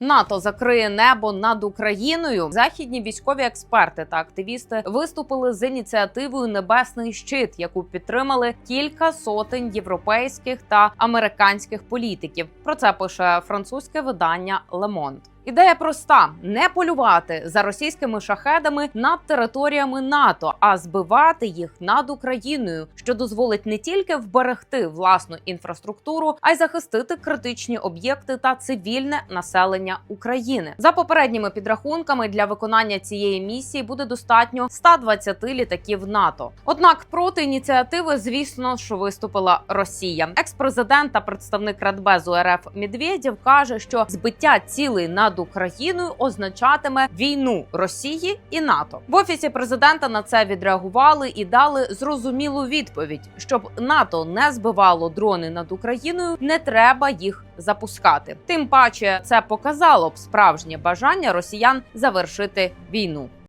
НАТО закриє небо над Україною. Західні військові експерти та активісти виступили з ініціативою Небесний щит, яку підтримали кілька сотень європейських та американських політиків. Про це пише французьке видання Monde. Ідея проста: не полювати за російськими шахедами над територіями НАТО, а збивати їх над Україною, що дозволить не тільки вберегти власну інфраструктуру, а й захистити критичні об'єкти та цивільне населення України. За попередніми підрахунками для виконання цієї місії буде достатньо 120 літаків НАТО. Однак проти ініціативи, звісно, що виступила Росія. Екс-президент та представник Радбезу РФ Медведєв каже, що збиття цілей над Україною означатиме війну Росії і НАТО. В офісі президента на це відреагували і дали зрозумілу відповідь: щоб НАТО не збивало дрони над Україною, не треба їх запускати. Тим паче, це показало б справжнє бажання росіян завершити війну.